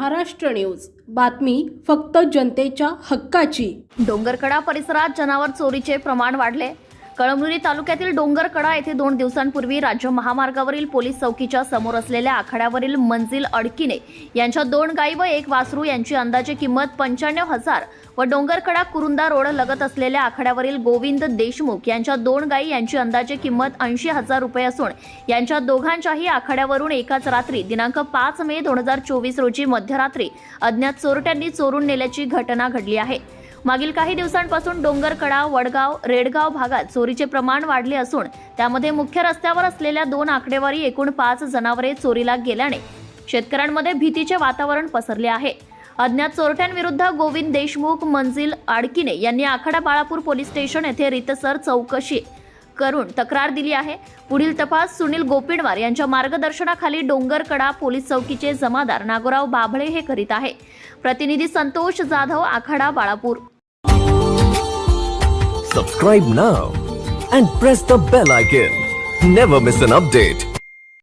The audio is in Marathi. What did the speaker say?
महाराष्ट्र न्यूज. बातमी फक्त जनतेच्या हक्काची. डोंगरकडा परिसरात जनावर चोरीचे प्रमाण वाढले. कळमनुरी तालुक्यातील डोंगरकडा येथे दोन दिवसांपूर्वी राज्य महामार्गावरील पोलीस चौकीच्या समोर असलेल्या आखाड्यावरील मंजिल अडकिने यांच्या दोन गायी व एक वासरू यांची अंदाजे किंमत पंच्याण्णव हजार व डोंगरकडा कुरुंदा रोड लगत असलेल्या आखाड्यावरील गोविंद देशमुख यांच्या दोन गायी यांची अंदाजे किंमत ऐंशी हजार रुपये असून यांच्या दोघांच्याही आखाड्यावरून एकाच रात्री दिनांक पाच मे दोन हजार चोवीस रोजी मध्यरात्री अज्ञात चोरट्यांनी चोरून नेल्याची घटना घडली आहे. मागील काही दिवसांपासून डोंगरकडा वडगाव रेडगाव भागात चोरीचे प्रमाण वाढले असून त्यामध्ये मुख्य रस्त्यावर असलेल्या दोन आकडेवारी एकूण पाच जनावरे चोरीला गेल्याने शेतकऱ्यांमध्ये भीतीचे वातावरण पसरले आहे. अज्ञात चोरट्यांविरुद्ध गोविंद देशमुख मंजिल आडकिने यांनी आखाडा बाळापूर पोलीस स्टेशन येथे रितसर चौकशी करून तक्रार दिली आहे. पुढील तपास सुनील गोपिणवार यांच्या मार्गदर्शनाखाली डोंगरकडा पोलीस चौकीचे जमादार नागोराव बाभळे हे करीत आहे. प्रतिनिधी Santosh Jadhav Akhada Balapur. Subscribe now and press the bell icon never miss an update